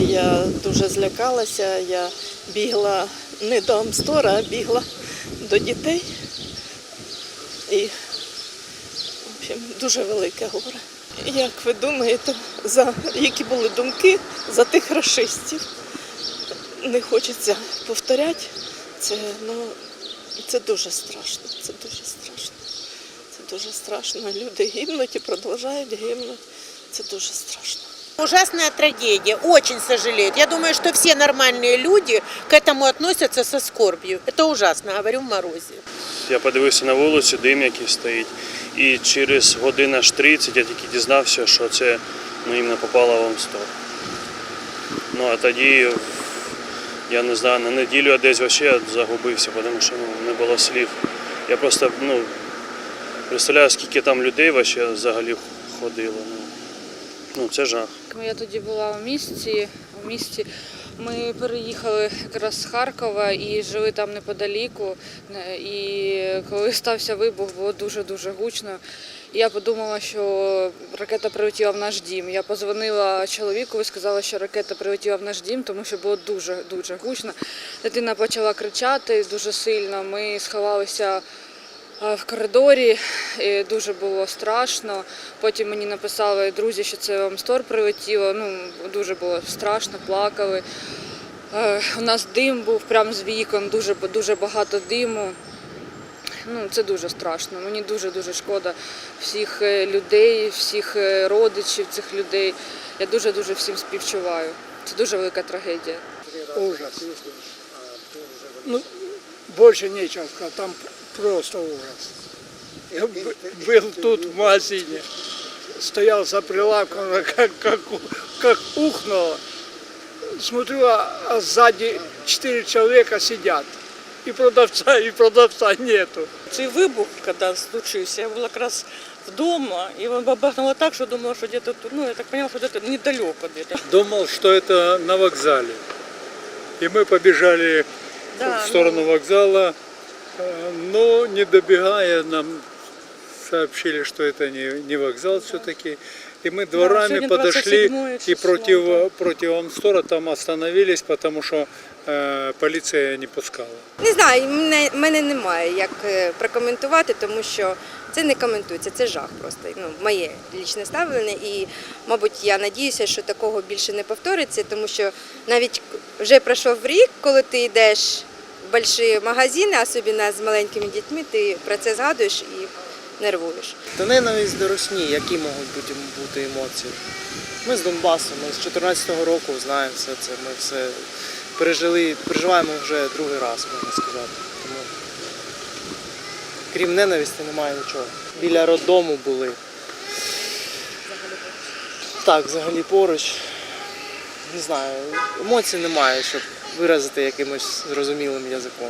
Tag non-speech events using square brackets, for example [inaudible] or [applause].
Я дуже злякалася, я бігла не до Амстора, а бігла до дітей. І общем, дуже велике горе. Як ви думаєте, за які були думки за тих расистів? Не хочеться повторяти. Це, ну, це дуже страшно. Це дуже страшно. Це дуже страшно. Люди гибнуть і продовжують гибнути. Це дуже страшно. Ужасная трагедия, очень сожалеют. Я думаю, что все нормальные люди к этому относятся со скорбью. Это ужасно, говорю в морозе. Я подивився на вулицю, дим який стоїть. І через годину аж 30 я тільки дізнався, що це ну, іменно попало в Амстор. Ну а тоді я не знаю, на неділю я десь взагалі загубився, тому що ну, не було слів. Я просто ну, представляю, скільки там людей вообще взагалі ходило. Ну, це жах. Я тоді була у місті. У місті ми переїхали якраз з Харкова і жили там неподаліку. Е, І коли стався вибух, було дуже дуже гучно. Я подумала, що ракета прилетіла в наш дім. Я позвонила чоловіку і сказала, що ракета прилетіла в наш дім, тому що було дуже дуже гучно. Дитина почала кричати дуже сильно. Ми сховалися в коридорі. І дуже було страшно. Потім мені написали друзі, що це вам стор прилетіло. Ну, дуже було страшно, плакали. Е, У нас дим був прямо з вікон, дуже, дуже багато диму. Ну, це дуже страшно. Мені дуже-дуже шкода всіх е, людей, всіх е, родичів цих людей. Я дуже-дуже всім співчуваю. Це дуже велика трагедія. Ужас. Ну, больше нечего сказать, там просто ужас. Я был тут в магазине, стоял за прилавком, [laughs] как, как, как ухнуло. Смотрю, а, а сзади четыре человека сидят. И продавца, и продавца нету. Цей вибух, коли случився, я була якраз вдома, і він бабахнуло так, що думала, що десь тут, ну, я так поняла, що десь недалеко десь. Думал, что это на вокзале. И мы побежали Да, в сторону вокзала, э, но не добегая нам сообщили, что это не, не вокзал все-таки. И мы дворами сегодня подошли 27 и число, против, да. против Амстора там остановились, потому что э, полиция не пускала. Не знаю, мене, мене немає як е, прокоментувати, тому що це не коментується, це жах просто. Ну, моє лічне ставлення. І, мабуть, я надіюся, що такого більше не повториться, тому що навіть вже пройшов рік, коли ти йдеш великі магазини, особливо з маленькими дітьми, ти про це згадуєш і нервуєш. Та ненависть до Росні, які можуть бути, бути емоції. Ми з Донбасу, ми з 14-го року знаємо все це. Ми все пережили, переживаємо вже другий раз, можна сказати. Тому крім ненависті немає нічого. Біля роддому були. Так, взагалі поруч. Не знаю, емоцій немає, щоб виразити якимось зрозумілим язиком.